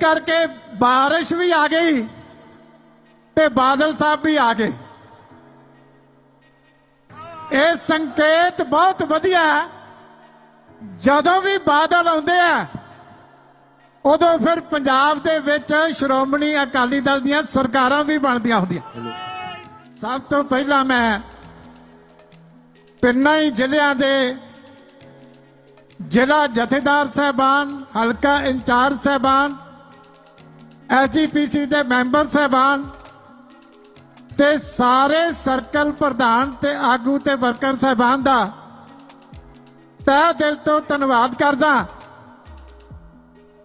ਕਰਕੇ ਬਾਰਿਸ਼ ਵੀ ਆ ਗਈ ਤੇ ਬਾਦਲ ਸਾਹਿਬ ਵੀ ਆ ਗਏ। ਇਹ ਸੰਕੇਤ ਬਹੁਤ ਵਧੀਆ ਜਦੋਂ ਵੀ ਬਾਦਲ ਆਉਂਦੇ ਆ, ਉਦੋਂ ਫਿਰ ਪੰਜਾਬ ਦੇ ਵਿੱਚ ਸ਼੍ਰੋਮਣੀ ਅਕਾਲੀ ਦਲ ਦੀਆਂ ਸਰਕਾਰਾਂ ਵੀ ਬਣਦੀਆਂ ਹੁੰਦੀਆਂ। ਸਭ ਤੋਂ ਪਹਿਲਾਂ ਮੈਂ ਤਿੰਨਾਂ ਹੀ ਜ਼ਿਲ੍ਹਿਆਂ ਦੇ ਜ਼ਿਲ੍ਹਾ ਜਥੇਦਾਰ ਸਹਿਬਾਨ, ਹਲਕਾ ਇੰਚਾਰਜ ਸਹਿਬਾਨ ਐਸਜੀਪੀਸੀ ਦੇ ਮੈਂਬਰ ਸਹਿਬਾਨ ਤੇ ਸਾਰੇ ਸਰਕਲ ਪ੍ਰਧਾਨ ਤੇ ਆਗੂ ਤੇ ਵਰਕਰ ਸਹਿਬਾਨ ਦਾ ਤਹਿ ਦਿਲ ਤੋਂ ਧੰਨਵਾਦ ਕਰਦਾ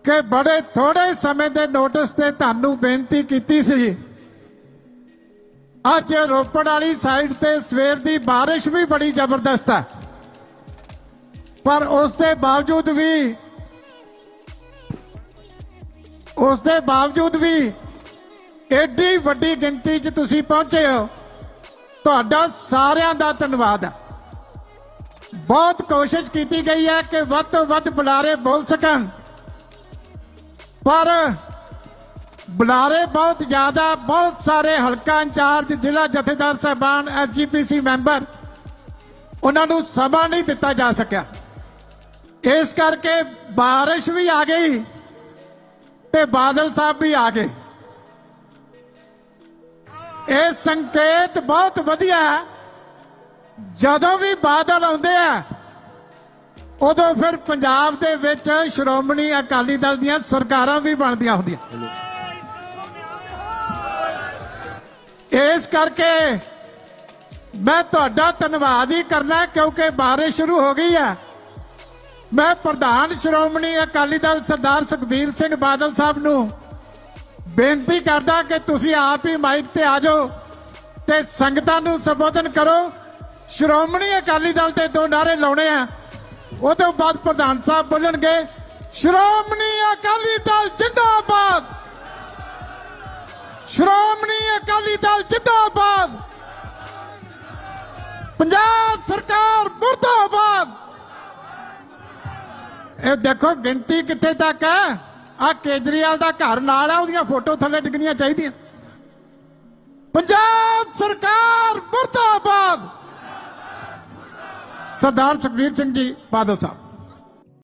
ਕਿ ਬੜੇ ਥੋੜੇ ਸਮੇਂ ਦੇ ਨੋਟਿਸ ਤੇ ਤੁਹਾਨੂੰ ਬੇਨਤੀ ਕੀਤੀ ਸੀ। ਅੱਜ ਰੋਪੜ ਵਾਲੀ ਸਾਈਡ ਤੇ ਸਵੇਰ ਦੀ ਬਾਰਿਸ਼ ਵੀ ਬੜੀ ਜ਼ਬਰਦਸਤ ਹੈ। ਪਰ ਉਸ ਦੇ ਬਾਵਜੂਦ ਵੀ ਉਸ ਦੇ ਬਾਵਜੂਦ ਵੀ ਐਡੀ ਵੱਡੀ ਗਿਣਤੀ 'ਚ ਤੁਸੀਂ ਪਹੁੰਚੇ ਹੋ, ਤੁਹਾਡਾ ਸਾਰਿਆਂ ਦਾ ਧੰਨਵਾਦ ਹੈ। ਬਹੁਤ ਕੋਸ਼ਿਸ਼ ਕੀਤੀ ਗਈ ਹੈ ਕਿ ਵੱਧ ਤੋਂ ਵੱਧ ਬੁਲਾਰੇ ਬੋਲ ਸਕਣ। ਪਰ ਬੁਲਾਰੇ ਬਹੁਤ ਜ਼ਿਆਦਾ, ਬਹੁਤ ਸਾਰੇ ਹਲਕਾ ਇੰਚਾਰਜ, ਜ਼ਿਲ੍ਹਾ ਜਥੇਦਾਰ ਸਾਹਿਬਾਨ ਐਸਜੀਪੀਸੀ ਮੈਂਬਰ, ਉਹਨਾਂ ਨੂੰ ਸਮਾਂ ਨਹੀਂ ਦਿੱਤਾ ਜਾ ਸਕਿਆ। ਇਸ ਕਰਕੇ ਬਾਰਿਸ਼ ਵੀ ਆ ਗਈ। ਤੇ ਬਾਦਲ ਸਾਹਿਬ ਵੀ ਆ ਗਏ। ਇਹ ਸੰਕੇਤ ਬਹੁਤ ਵਧੀਆ ਜਦੋਂ ਵੀ ਬਾਦਲ ਆਉਂਦੇ ਆ, ਉਦੋਂ ਫਿਰ ਪੰਜਾਬ ਦੇ ਵਿੱਚ ਸ਼੍ਰੋਮਣੀ ਅਕਾਲੀ ਦਲ ਦੀਆਂ ਸਰਕਾਰਾਂ ਵੀ ਬਣਦੀਆਂ ਹੁੰਦੀਆਂ। ਇਸ ਕਰਕੇ ਮੈਂ ਤੁਹਾਡਾ ਧੰਨਵਾਦ ਹੀ ਕਰਨਾ ਕਿਉਂਕਿ ਬਾਰਿਸ਼ ਸ਼ੁਰੂ ਹੋ ਗਈ ਹੈ। ਮੈਂ ਪ੍ਰਧਾਨ ਸ਼੍ਰੋਮਣੀ ਅਕਾਲੀ ਦਲ ਸਰਦਾਰ ਸੁਖਬੀਰ ਸਿੰਘ ਬਾਦਲ ਸਾਹਿਬ ਨੂੰ ਬੇਨਤੀ ਕਰਦਾ ਕਿ ਤੁਸੀਂ ਆਪ ਹੀ ਮਾਈਕ ਤੇ ਆ ਜਾਓ ਤੇ ਸੰਗਤਾਂ ਨੂੰ ਸੰਬੋਧਨ ਕਰੋ। ਸ਼੍ਰੋਮਣੀ ਅਕਾਲੀ ਦਲ ਤੇ ਦੋ ਨਾਰੇ ਲਾਉਣੇ ਆ। ਉਹ ਤੋਂ ਬਾਅਦ ਪ੍ਰਧਾਨ ਸਾਹਿਬ ਬੋਲਣਗੇ, ਸ਼੍ਰੋਮਣੀ ਅਕਾਲੀ ਦਲ ਜਿੰਦਾਬਾਦ! ਸ਼੍ਰੋਮਣੀ ਅਕਾਲੀ ਦਲ ਜਿੰਦਾਬਾਦ! ਪੰਜਾਬ ਸਰਕਾਰ ਮੁਰਦਾਬਾਦ! ਇਹ ਦੇਖੋ, ਗਿਣਤੀ ਕਿੱਥੇ ਤੱਕ ਹੈ? ਆ ਕੇਜਰੀਵਾਲ ਦਾ ਘਰ ਨਾਲ ਆ, ਉਹਦੀਆਂ ਫੋਟੋ ਥੱਲੇ ਡਿੱਗਣੀਆਂ ਚਾਹੀਦੀਆਂ। ਪੰਜਾਬ ਸਰਕਾਰ ਮੁਰਦਾਬਾਦ! ਸਰਦਾਰ ਸੁਖਬੀਰ ਸਿੰਘ ਜੀ, ਬਾਦਲ ਸਾਹਿਬ।